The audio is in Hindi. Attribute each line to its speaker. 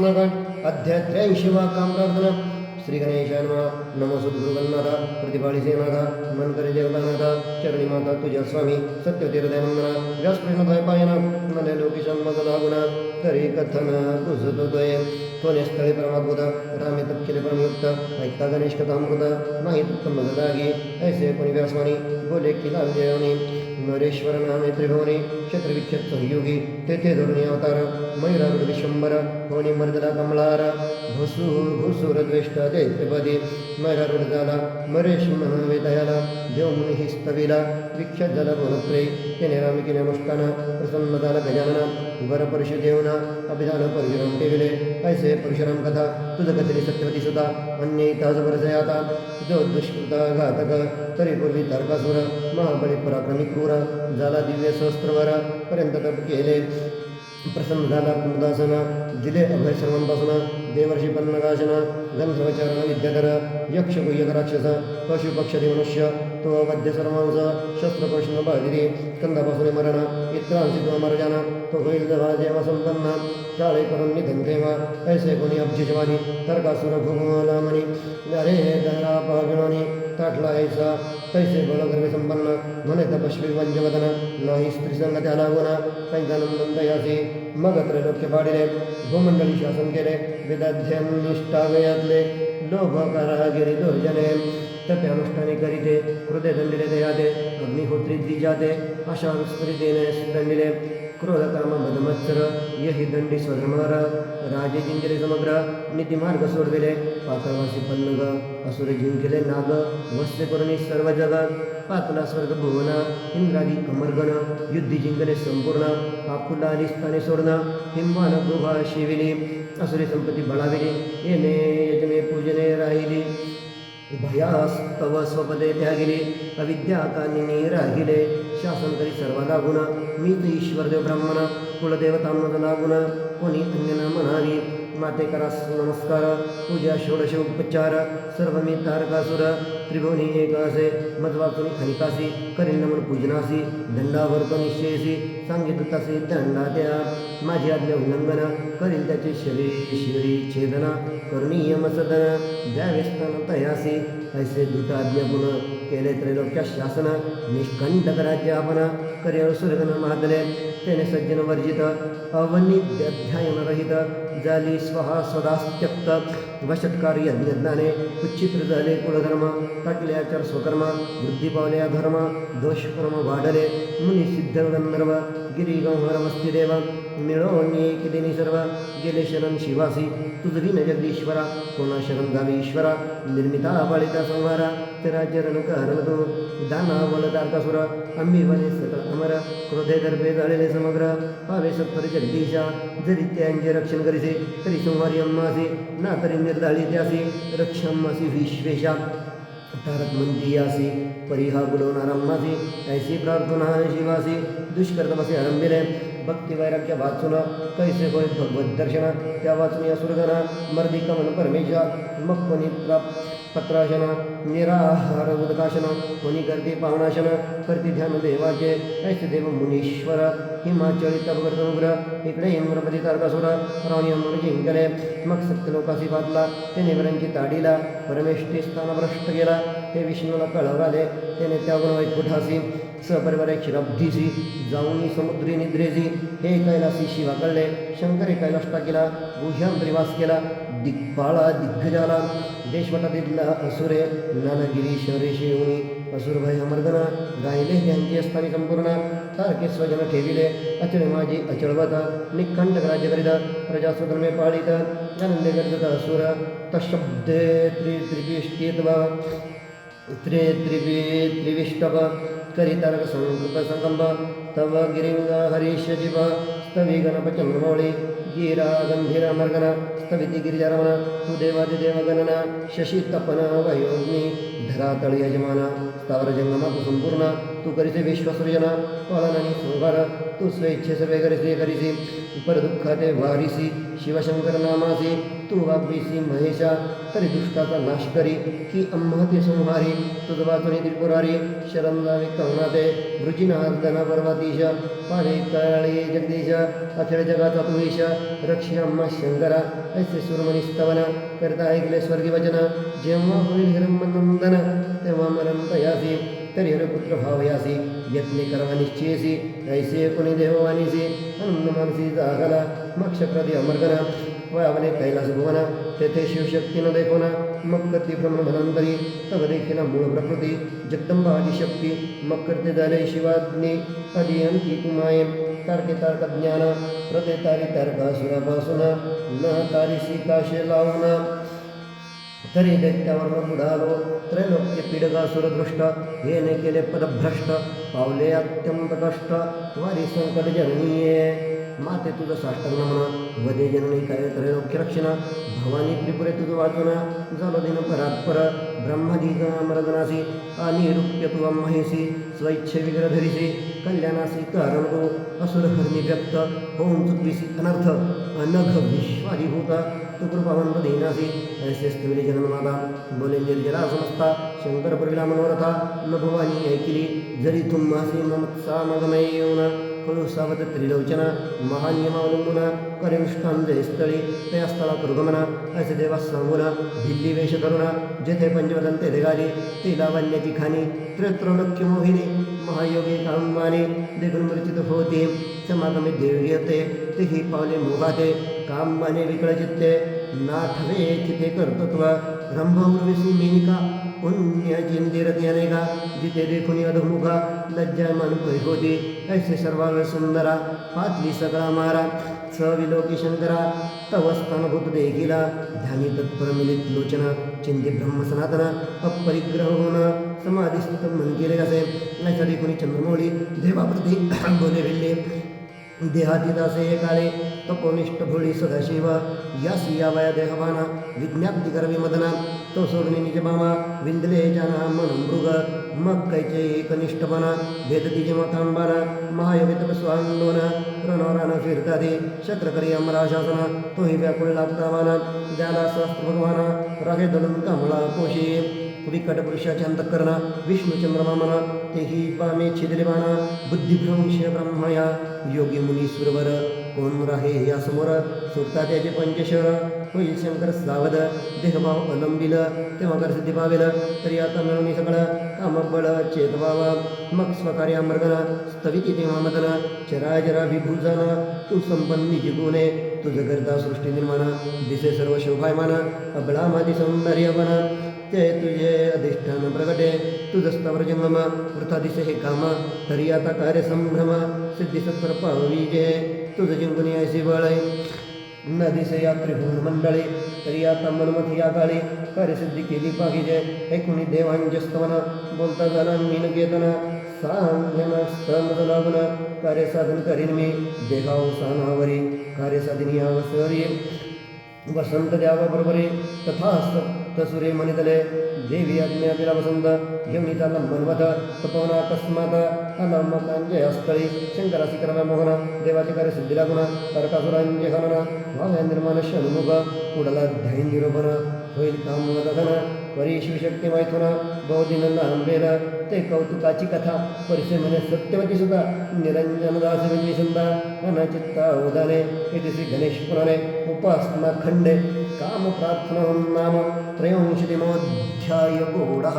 Speaker 1: उपासनाखंड अध्याय त्र्याऐंशीवा कामरार्धना श्री गणेशाय नमः। नमो सद्गुरुगणनाथा प्रतिपाळीचे नाथा मन करे देवतानाथा चरणी माता तुझ्या स्वामी सत्यतीर्दयानंदना व्यासप्रश्नद्वय पायन मने लोकेशं मगलागुणा तरी कथन कुसतोदय कोणे स्थळे परमाद्भुत रामे तपकिले परमयुक्त ऐकता गणेश कथामृत नाही नरेश्वर नामे त्रिभुवनी क्षत्रविख्यात सहयोगी तेथे धरुणी अवतार मयुरागड विश्वंबर कोणी मर्दला कमळार भसूर भूसूर द्वेष्ट दैत्यपदी मयुरागड झाला मरेश म्हणवे दयाला देव मुनी स्तविला विख्यात झाला बोलत्रे त्याने रामी केले अनुष्ठान प्रसन्न झाला गजानना वर परशु देवना अभिधान परशुराम ठेविले ऐसे परशुराम कथा तुझ कथली सत्यवती सुद्धा अन्य ताज आता जो दुष्कृत घातक तरी पूर्वी तारकासुर महाबळी पराक्रमी क्रूर झाला दिव्य सहस्त्रवर पर्यंत तप केले प्रसन्न झाला कुमुदासन दिले अभय सर्वांपासून देवर्षी पन्नगासन गंधर्वचरण विद्याधर, यक्ष गुह्यक राक्षस, पशु मनुष्य तो वद्य सर्वांस शस्त्रकोष्ण बाधिरी, कंदापासून मरण, इत्रांशी तो मरजान तो होईल जेव्हा संपन्न, काळे करून निधन तेव्हा ऐसे कोणी अब्जिजवानी, तर्कासुर भूगोलामणी अरे दरा पागणानी ताटला ऐसा तैसे बळगर्वे संपन्न मन तपस्वी वंजवदन न ही स्त्रीसंग त्याला अनागुना पैजानंदन दयासी मग त्रैलोक्य रे भूमंडली शासन निष्ठा गयातले लोभ कारागिरी दुर्जने तपे अनुष्ठाने करीते हृदय दंडिले दयाते अग्निहोत्री द्विजाते अशा स्मृतीने दंडिले क्रोध काम मदमत्सर, यही दंडी स्वधर्मर राजे जिंकले समग्र, नीतिमार्ग सोडविले पातळवासी पन्नग, असुर जिंकले नाग वस्ते करुणी सर्व जग पातला स्वर्ग भुवन, इंद्रादी अमरगण, युद्धी जिंकले संपूर्ण आपुला स्थाने सोडणं हिंवान गुहा शिविली, असुरी संपत्ती बळाविली, येणे, यजने, पूजने, राहिली. भयास्तव स्वपदे त्यागिले अविद्या कानिनी राहिले. शासन करी सर्व गुण मीच ईश्वर देव ब्राह्मण. म्हणावी माते करास नमस्कार। पूजा षोडश उपचार सर्व मी तारकासुर त्रिभुवनी एकासे मजवाचुनी खनिकासी करील नमन पूजनासी दंडावर्त निश्चयसी सांगितलं तसे दंडा द्या माझी आज्ञा उल्लंघन करील त्याचे शरीर शिरी छेदना करुणीय मसदन द्यावे स्थान तयासी ऐसे दूत आज्ञापुन केले त्रैलोक्या शासन निष्कंटक राज्य आपण करियर सुरगन मादले तेने सज्जन वर्जित अवनिध्यायन रहित जाली स्वहा सदास्त्यक्त वशत्कार यज्ञज्ञाने उच्चित्र झाले कुलधर्म टाकले आचार स्वकर्म वृद्धी पावले अधर्म दोषकर्म वाढले मुनी सिद्ध गंधर्व गिरी गंहर मिळवून सर्व. गेले शरण शिवासी. तुझवी न जगदीश्वरा कोणा शरण जावे ईश्वरा. निर्मिता बाळिता संहारा. ते राज्य रणकार तो. दाना वल तारकासुर आम्ही बने सकळ अमर. क्रोधे दर्भे झालेले समग्र. पावे सत्वर जगदीशा. जरी त्यांचे रक्षण करीसे, तरी संहारी अम्मासी. ना तरी निर्धाळी त्यासी. रक्षाम्मासी विश्वेशा. तारक मंदियासी परिहा बुडवणारा अम्मासी. ऐसी प्रार्थना शिवासी. दुष्कर्तमसे आरंभिले भक्ती वैराग्य वाचून कैसे होय भगवत दर्शन? त्या वाचून या सुरगना मर्दी कमन परमेशा मग कोणी प्राप पत्राशन निराहार उदकाशन कोणी करते पावनाशन करते ध्यान देवाचे, ऐसे देव मुनीश्वर हिमाचळी तपगर्तनुग्र इकडे इंद्रपती तारकासुर रावणी अमर जिंकले, मग सत्यलोकासी बातला ते निवरांची ताडीला, परमेष्ठी स्थान भ्रष्ट गेला ते विष्णूला कळवराले त्याने त्यागुण वैकुठासी सपरिवारे क्षीराब्धीसी, जाऊनी समुद्री निद्रेसी। हे कैलासी शिवा कळले शंकरे कैलास टाकीला गुह्यांतरी वास केला दिग्पाळा दिग्गजाला देशवटातील असुरे नानागिरी शहरेशी येऊनी असुरभय अमर्दना गायले त्यांची असतानी संपूर्ण सारखे स्वजन ठेविले अचळ माझी अचळवत निखंड राज्य करीत प्रजा स्वधर्मे पाळीत आनंदे करत असुर, तशब्दे त्रि त्रिपिष्टीत्व त्रे त्रिपी त्रिविष्टव। करितारक संकृत संकंब तव गिरिंग हरीश स्तवी गणप चंद्रमौळी गिरा गंभीर मर्गन, स्तविती, गिरिजारमण तू देवादिदेव गणना शशी तपन वयोग्नी धरातळ यजमान स्थावर जंगमा तू तू करीसे विश्वसृजन, पालनानी संहार तू स्वेच्छे सर्वे करीसे करीसी परदुःखाते वारिसी शिवशंकर नामासी तू वाग्वीसी महेशा नाश करी की अम्महते संहारी तुझ वाचुनी त्रिपुरारी शरण जावे कवनाते वृजिनार्दन पर्वतीश पारे काळी जगदीश, अखिल जगाचा तू ईश रक्ष्याम्मा शंकरा, ऐसे सुरमणी स्तवन, करता ऐकले स्वर्गी वचन, जेव्हा होईल हिरंबनंदन तेव्हा मरण तयासी तरी हरपुत्र भावयासी यत्ने करवा निश्चयसी, ऐसे कोणी देववानीसी आनंद मानसी जागला मक्षप्रती अमर्गना करती ब्रह्मधनांतरी तव प्रकृती मग करते झाले शिवाग्नी अंती कुमाये, तारके तारक ज्ञान प्रते तारी तारकासुरापासून न तारीसी काशे लावून। तरी दैत्यावर बुडालो त्रैलोक्य पीडकासुर दृष्ट हे ने केले पदभ्रष्ट, पावले संकट जननीये। माते तुझं साष्टांग म्हणा वदे जननी काय त्रैलोक्य रक्षणा, भवानी त्रिपुरे तुझं वाचना झालं दिन परात्पर ब्रह्मदीग अमरगनासी आणि रूप्य तू महेसी स्वैच्छे विग्रह धरिसी, कल्याणासी कारण तो असुर हरणी व्यक्त, होऊन चुकविसी अनर्थ, अनघ विश्वाधिभूत तू कृपावंत देनासी ऐसे स्त्रिविले जन्ममाता बोले निर्जरा समजता शंकर प्रविला मनोरथा न भवानी ऐकिली जरी तुम्हासी ममत्सा मगमय येऊन कळू सावत त्रिलोचना महानियमावलंबून करिष्ठांजय स्थळी त्या स्थळा कृगमना असे देवा सांगुना भिल्ली वेश करुणा जेथे पंचवदंते देगाली ती लावण्याची खाणी त्रित्रलोक्य मोहिनी महायोगी मूर्छित होते समागमे देव येते तेही पावले मोहाते कामवाने विकळ चित्ते नाठवे तिथे कर्तृत्व रंभविसी मेनिका, पुण्य जिंदिरती अनेका जिथे देखुनी अधमुखा, लज्जायमान होती ऐसे सर्वांग सुंदरा, पातली सगळा मारा, सविलोकी शंकरा, तव स्थानभूत देखिला ध्यानी तत्पर मिलित लोचना चिंती ब्रह्म सनातना, अपरिग्रह होण समाधिस्थित मन केले कसे ऐसा देखुनी चंद्रमौळी देवाप्रती बोले भिल्ले देहातीदासे काले तपोनिष्ठ भोळी सदाशिव यासी यावया देहवाना विज्ञाप्ती करवी मदना तो सोडणे निज मामा विंदले जाना मन मृग कैचे एकनिष्ठपणा भेदती जेव्हा तांबाना महायोगी तपस्वांदोन रणोरान फिरतादे शक्रकरी अमराशासना तोही व्याकुळ लागतावाना द्याला सहस्त्र भगवाना रागे दलून कमळा कोशी विकट पुरुषाचे अंतकरणा विष्णू चंद्रमामना तेही पामे छिद्रिबाणा बुद्धिभ्रंश ब्रह्मया योगी मुनी सुरवर कोण राहे या समोर सुटता त्याचे पंचशर होईल शंकर सावध, देहभाव अवलंबिल तेव्हा कर सिद्धी पावेल तरी आता मिळवणी सगळं कामबळ चेतवावा मग स्वकार्य अमर्गना स्थविती तेव्हा मदना चराचरा विभूषण तू संपन्नी जिगुणे तुझं करता सृष्टी निर्माण दिसे सर्व शोभायमान अबळामादी सौंदर्यवना ते तुझे अधिष्ठान प्रगटे तुझं स्तवर जंगम वृथा काम तरी कार्य संभ्रम सिद्धी सत्वर पावीजे तुझं जिंकून ऐसे बळे न दिसे यात्री मंडळी तरी आता मनमती या काळी कार्यसिद्धी केली पाहिजे कुणी देवांजस्तवन बोलता झाला मीन केतना सांगन स्तंभ लागन कार्यसाधन करीन मी देखाव सानावरी कार्यसाधनी अवसरी वसंत द्यावा बरोबरे तथा तसुरे मनितले देवी अज्ञापिला वसंत यमनिता लंबनवत, तपवना अकस्मात अनमकांजय स्थळी शंकरासी कर्म मोहन देवाचे कार्य सिद्धी लागुना तारकासुरांचे हनन भाव्या निर्माण षण्मुख कुडला ध्यान निरोपण होईल काम दहन परी शिवशक्ती मैथुन बहुदिन लांबेल ते कौतुकाची कथा म्हणे सत्यवती सुद्धा निरंजन दास विजली अनचित्ता उदाने येथे श्री गणेश काम प्रार्थना नाम त्रयोंशतिमोऽध्याय गूढः